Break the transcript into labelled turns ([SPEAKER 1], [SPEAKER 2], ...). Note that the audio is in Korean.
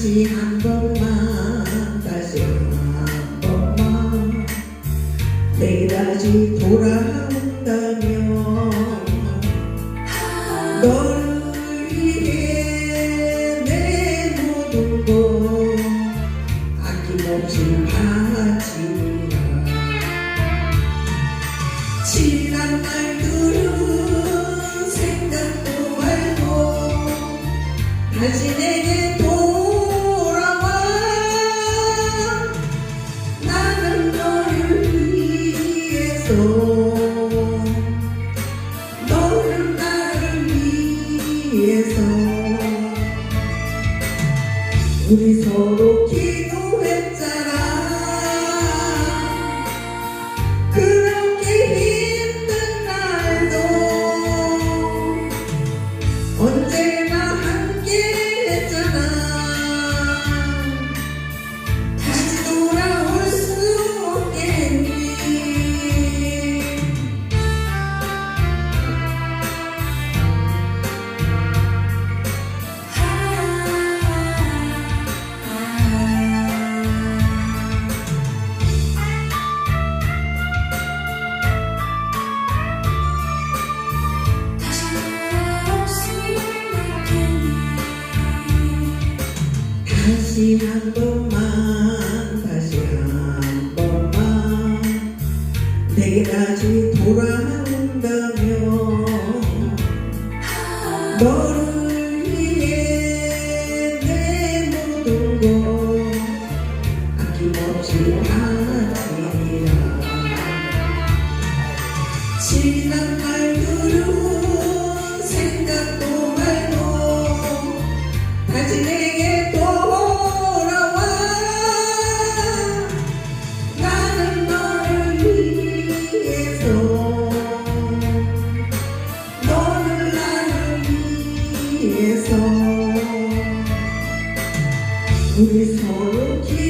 [SPEAKER 1] 다시 한 번만 다시 한 번만. 내일 다시 돌아온다면 너를 위해 우리 서로 기도 다시 한 번만 다시 한 번만. 내게 다시 돌아온다면 너를 위해 내 모든 걸아낌없이 하리라 지난 날들은 위해서 우리 서로 기